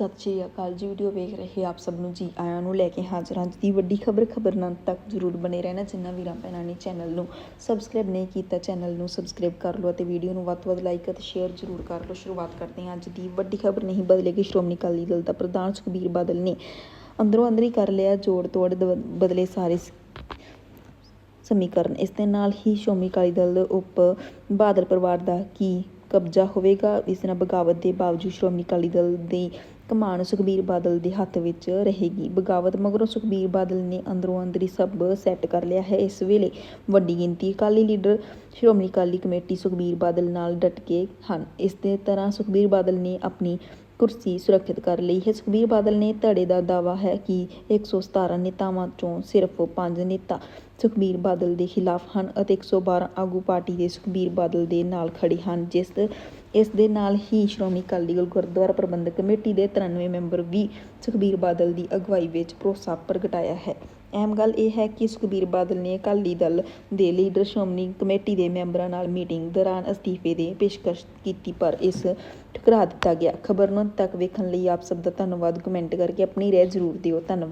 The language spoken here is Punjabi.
ਸਤਿ ਸ਼੍ਰੀ ਅਕਾਲ ਜੀ। ਵੀਡੀਓ ਵੇਖ ਰਹੇ ਆਪ ਸਭ ਨੂੰ ਜੀ। ਆਇਆਂ ਨੂੰ ਲੈ ਕੇ ਹਾਜ਼ਰ ਅੱਜ ਦੀ ਵੱਡੀ ਖਬਰ ਖਬਰ ਨਾਲ ਤੱਕ ਜ਼ਰੂਰ ਬਣੇ ਰਹਿਣਾ ਜਿੰਨਾ ਵੀਰਾਂ ਭੈਣਾਂ ਨੇ ਚੈਨਲ ਨੂੰ। ਸਬਸਕ੍ਰਾਈਬ ਨਹੀਂ ਕੀਤਾ ਚੈਨਲ ਨੂੰ ਸਬਸਕ੍ਰਾਈਬ ਕਰ ਲਓ ਅਤੇ ਵੀਡੀਓ ਨੂੰ ਵੱਧ ਤੋਂ ਵੱਧ ਲਾਈਕ ਅਤੇ ਸ਼ੇਅਰ ਜ਼ਰੂਰ ਕਰ ਲਓ। ਸ਼ੁਰੂਆਤ ਕਰਦੇ ਹਾਂ। ਅੱਜ ਦੀ ਵੱਡੀ ਖਬਰ ਨਹੀਂ ਬਦਲੇਗੀ। ਸ਼੍ਰੋਮਣੀ ਅਕਾਲੀ ਦਲ ਦਾ ਪ੍ਰਧਾਨ ਸੁਖਬੀਰ ਬਾਦਲ ਨੇ ਅੰਦਰੋਂ ਅੰਦਰੀ ਕਰ ਲਿਆ ਜੋੜ ਤੋੜ ਦ- ਬਦਲੇ ਸਾਰੇ ਸਮੀਕਰਨ। ਇਸ ਦੇ ਨਾਲ ਹੀ ਸ਼੍ਰੋਮਣੀ ਅਕਾਲੀ ਦਲ ਉਪ, ਬਾਦਲ ਪਰਿਵਾਰ ਦਾ ਕੀ ਕਬਜ਼ਾ ਹੋਵੇਗਾ। ਇਸ ਨਾਲ ਬਗਾਵਤ ਦੇ ਬਾਵਜੂਦ ਸ਼੍ਰੋਮਣੀ ਅਕਾਲੀ ਦਲ ਦੀ ਕਮਾਨ ਸੁਖਬੀਰ ਬਾਦਲ ਦੇ ਹੱਥ ਵਿੱਚ ਰਹੇਗੀ। ਬਗਾਵਤ ਮਗਰੋਂ ਸੁਖਬੀਰ ਬਾਦਲ ਨੇ ਅੰਦਰੋਂ ਅੰਦਰੀ ਸਭ ਸੈੱਟ ਕਰ ਲਿਆ ਹੈ। ਇਸ ਵੇਲੇ ਵੱਡੀ ਗਿਣਤੀ ਅਕਾਲੀ ਲੀਡਰ ਸ਼੍ਰੋਮਣੀ ਅਕਾਲੀ ਕਮੇਟੀ ਸੁਖਬੀਰ ਬਾਦਲ ਨਾਲ ਡਟ ਕੇ ਹਨ। ਇਸ ਦੇ ਤਰ੍ਹਾਂ ਸੁਖਬੀਰ ਬਾਦਲ ਨੇ ਆਪਣੀ ਕੁਰਸੀ ਸੁਰੱਖਿਅਤ ਕਰ ਲਈ। ਹੈ ਸੁਖਬੀਰ ਬਾਦਲ ਨੇ ਧੜੇ ਦਾ ਦਾਵਾ ਹੈ ਕਿ 117 ਨੇਤਾਵਾਂ ਚੋਂ ਸਿਰਫ 5 ਨੇਤਾ ਸੁਖਬੀਰ ਬਾਦਲ ਦੇ ਖਿਲਾਫ ਹਨ ਅਤੇ 112 ਆਗੂ ਪਾਰਟੀ ਦੇ ਸੁਖਬੀਰ ਬਾਦਲ ਦੇ ਨਾਲ ਖੜੇ ਹਨ, ਜਿਸ ਇਸ ਦੇ ਨਾਲ ਹੀ ਸ਼੍ਰੋਮਣੀ ਅਕਾਲੀ ਦਲ ਗੁਰਦੁਆਰਾ ਪ੍ਰਬੰਧਕ ਕਮੇਟੀ ਦੇ 93 ਮੈਂਬਰ ਵੀ ਸੁਖਬੀਰ ਬਾਦਲ ਦੀ ਅਗਵਾਈ ਵਿੱਚ ਭਰੋਸਾ ਪ੍ਰਗਟਾਇਆ ਹੈ। ਅਹਿਮ ਗੱਲ ਇਹ ਹੈ ਕਿ ਸੁਖਬੀਰ ਬਾਦਲ ਨੇ ਅਕਾਲੀ ਦਲ ਦੇ ਲੀਡਰ ਸ਼੍ਰੋਮਣੀ ਕਮੇਟੀ ਦੇ ਮੈਂਬਰਾਂ ਨਾਲ ਮੀਟਿੰਗ ਦੌਰਾਨ ਅਸਤੀਫੇ ਦੇ ਪੇਸ਼ਕਸ਼ ਕੀਤੀ, ਪਰ ਇਸ ਠੁਕਰਾ ਦਿੱਤਾ ਗਿਆ। ਖਬਰ ਨੂੰ ਤੱਕ ਵੇਖਣ ਲਈ ਆਪ ਸਭ ਦਾ ਧੰਨਵਾਦ। ਕਮੈਂਟ ਕਰਕੇ ਆਪਣੀ ਰਾਏ ਜ਼ਰੂਰ ਦਿਓ। ਧੰਨਵਾਦ।